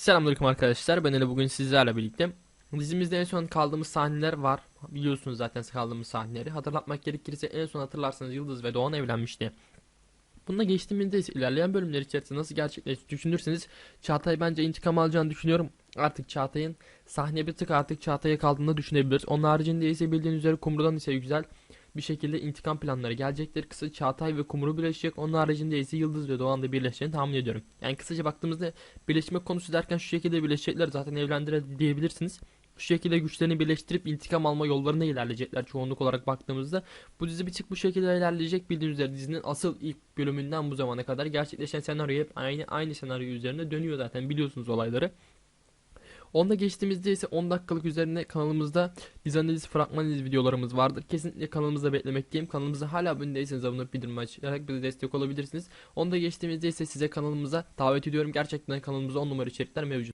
Selamünaleyküm arkadaşlar. Ben Ali bugün sizlerle birlikte. Dizimizde en son kaldığımız sahneler var. Biliyorsunuz zaten kaldığımız sahneleri. Hatırlatmak gerekirse en son hatırlarsanız Yıldız ve Doğan evlenmişti. Bunda geçtiğimizde ise ilerleyen bölümler içerisinde nasıl gerçekleşti düşünürseniz Çağatay bence intikam alacağını düşünüyorum. Artık Çağatay'ın sahne bir tık artık Çağatay'a kaldığını düşünebiliriz. Onun haricinde ise bildiğiniz üzere Kumru'dan ise güzel bir şekilde intikam planları gelecektir. Kısa Çağatay ve Kumru birleşecek. Onun haricinde ise Yıldız ve Doğan da birleşeceğini tahmin ediyorum. Yani kısaca baktığımızda birleşme konusu derken şu şekilde birleşecekler. Zaten evlendire diyebilirsiniz. Şu şekilde güçlerini birleştirip intikam alma yollarına ilerleyecekler çoğunluk olarak baktığımızda. Bu dizi bir tık bu şekilde ilerleyecek. Bildiğiniz üzere dizinin asıl ilk bölümünden bu zamana kadar gerçekleşen senaryo hep aynı aynı senaryo üzerine dönüyor zaten biliyorsunuz olayları. Onda geçtiğimizde ise 10 dakikalık üzerine kanalımızda dizi analiz fragman analiz videolarımız vardır. Kesinlikle kanalımızda beklemekteyim. Kanalımıza hala abone değilseniz abone bildirim açarak bize destek olabilirsiniz. Onda geçtiğimizde ise size kanalımıza davet ediyorum. Gerçekten kanalımızda 10 numara içerikler mevcut.